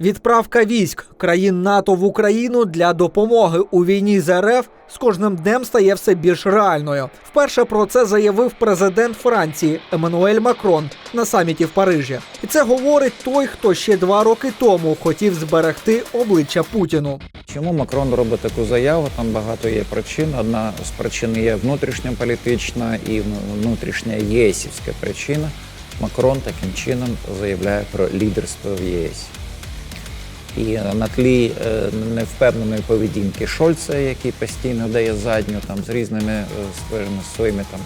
Відправка військ країн НАТО в Україну для допомоги у війні з РФ з кожним днем стає все більш реальною. Вперше про це заявив президент Франції Еммануель Макрон на саміті в Парижі. І це говорить той, хто ще два роки тому хотів зберегти обличчя Путіну. Чому Макрон робить таку заяву? Там багато є причин. Одна з причин є внутрішньополітична і внутрішня єсівська причина. Макрон таким чином заявляє про лідерство в ЄС. І на тлі е, невпевненої поведінки Шольца, який постійно дає задню там з різними е, скажімо, своїми там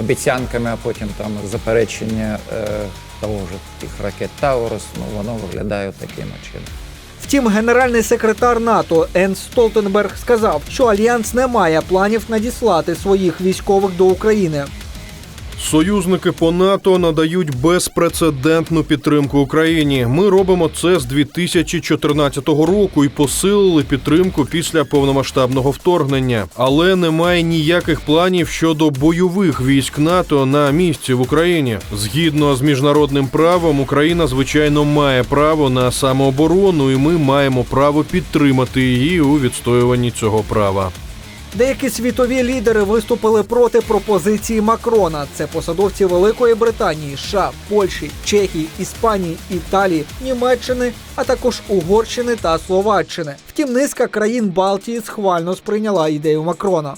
обіцянками, а потім там заперечення е, того ж тих ракет Таурус, ну воно виглядає таким чином. Втім, генеральний секретар НАТО Енс Столтенберг сказав, що альянс не має планів надіслати своїх військових до України. Союзники по НАТО надають безпрецедентну підтримку Україні. Ми робимо це з 2014 року і посилили підтримку після повномасштабного вторгнення. Але немає ніяких планів щодо бойових військ НАТО на місці в Україні. Згідно з міжнародним правом, Україна звичайно має право на самооборону, і ми маємо право підтримати її у відстоюванні цього права. Деякі світові лідери виступили проти пропозиції Макрона. Це посадовці Великої Британії, США, Польщі, Чехії, Іспанії, Італії, Німеччини, а також Угорщини та Словаччини. Втім, низка країн Балтії схвально сприйняла ідею Макрона.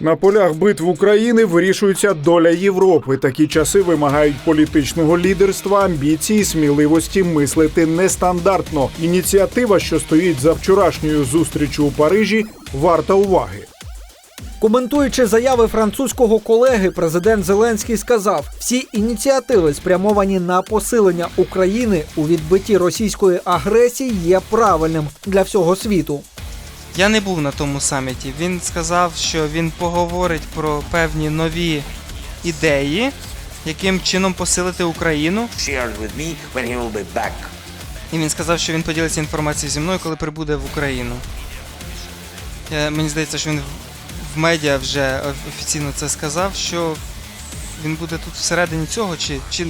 На полях битв України вирішується доля Європи. Такі часи вимагають політичного лідерства, амбіції, сміливості мислити нестандартно. Ініціатива, що стоїть за вчорашньою зустрічю у Парижі, варта уваги. Коментуючи заяви французького колеги, президент Зеленський сказав: всі ініціативи, спрямовані на посилення України у відбитті російської агресії, є правильним для всього світу. Я не був на тому саміті. Він сказав, що він поговорить про певні нові ідеї, яким чином посилити Україну. І він сказав, що він поділиться інформацією зі мною, коли прибуде в Україну. Я, мені здається, що він в- в медіа вже офіційно це сказав, що він буде тут всередині цього, чи, чи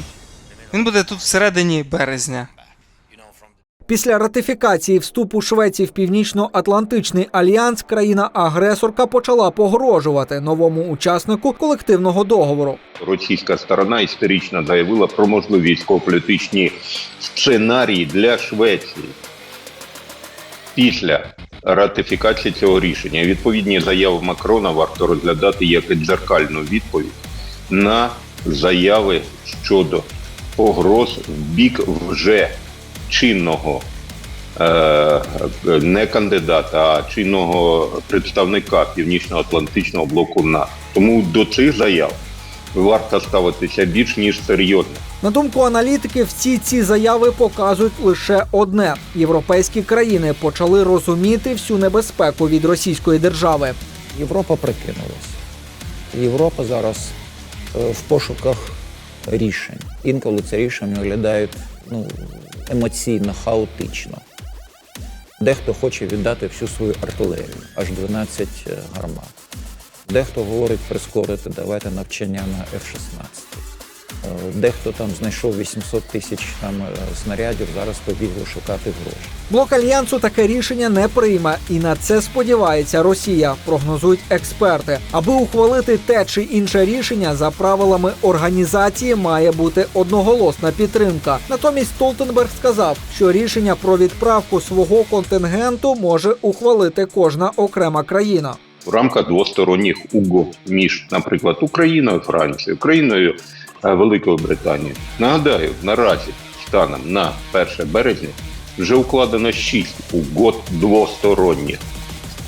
він буде тут всередині березня. Після ратифікації вступу Швеції в Північно-Атлантичний альянс країна-агресорка почала погрожувати новому учаснику колективного договору. Російська сторона історично заявила про можливі військово-політичні сценарії для Швеції після ратифікації цього рішення. Відповідні заяви Макрона варто розглядати як дзеркальну відповідь на заяви щодо погроз в бік вже чинного е, не кандидата, а чинного представника Північно-Атлантичного блоку НАТО. Тому до цих заяв варто ставитися більш ніж серйозно. На думку аналітиків, всі ці заяви показують лише одне: європейські країни почали розуміти всю небезпеку від російської держави. Європа прикинулась. Європа зараз е, в пошуках рішень. Інколи ці рішення виглядають ну, емоційно, хаотично. Дехто хоче віддати всю свою артилерію, аж 12 гармат. Дехто говорить прискорити, давайте навчання на F-16. Е, Дехто там знайшов 800 тисяч там е, снарядів, зараз побігли шукати гроші. Блок альянсу таке рішення не прийме, і на це сподівається Росія. Прогнозують експерти. Аби ухвалити те чи інше рішення за правилами організації, має бути одноголосна підтримка. Натомість Столтенберг сказав, що рішення про відправку свого контингенту може ухвалити кожна окрема країна. В рамках двосторонніх угод між, наприклад, Україною, Францією, Україною, е, Великою Британією. Нагадаю, наразі станом на 1 березня вже укладено 6 угод двосторонніх,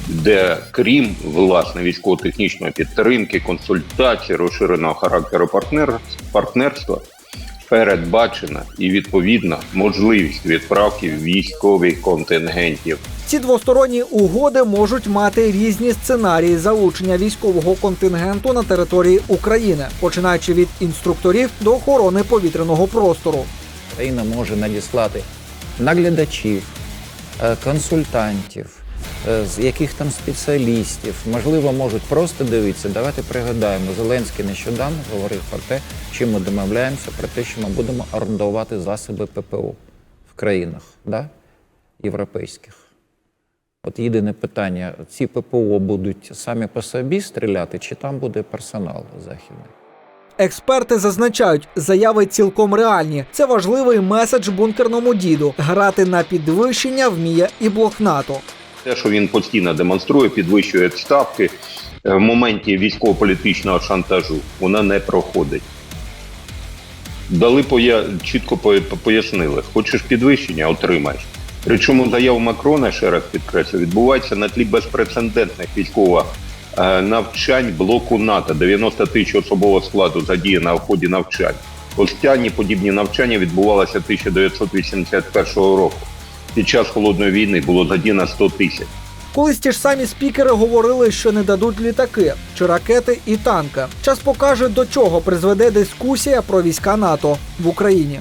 де крім власне військово-технічної підтримки, консультацій, розширеного характеру партнер, партнерства, передбачена і відповідна можливість відправки військових контингентів Ці двосторонні угоди можуть мати різні сценарії залучення військового контингенту на території України, починаючи від інструкторів до охорони повітряного простору. Україна може надіслати наглядачів, е, консультантів, з яких там спеціалістів. Можливо, можуть просто дивитися. Давайте пригадаємо, Зеленський нещодавно говорив про те, чим ми домовляємося, про те, що ми будемо орендувати засоби ППО в країнах да? європейських. От єдине питання: ці ППО будуть самі по собі стріляти, чи там буде персонал західний? Експерти зазначають, заяви цілком реальні. Це важливий меседж бункерному діду. Грати на підвищення вміє і блок НАТО. Те, що він постійно демонструє, підвищує ставки е, в моменті військово-політичного шантажу, вона не проходить. Дали поя... чітко пояснили, хочеш підвищення, отримаєш. Причому заява Макрона, ще раз підкреслю, відбувається на тлі безпрецедентних військових е, навчань блоку НАТО. 90 тисяч особового складу задіяно в ході навчань. Останні подібні навчання відбувалися 1981 року. Під час холодної війни було задіяно 100 тисяч. Колись ті ж самі спікери говорили, що не дадуть літаки чи ракети і танки. Час покаже, до чого призведе дискусія про війська НАТО в Україні.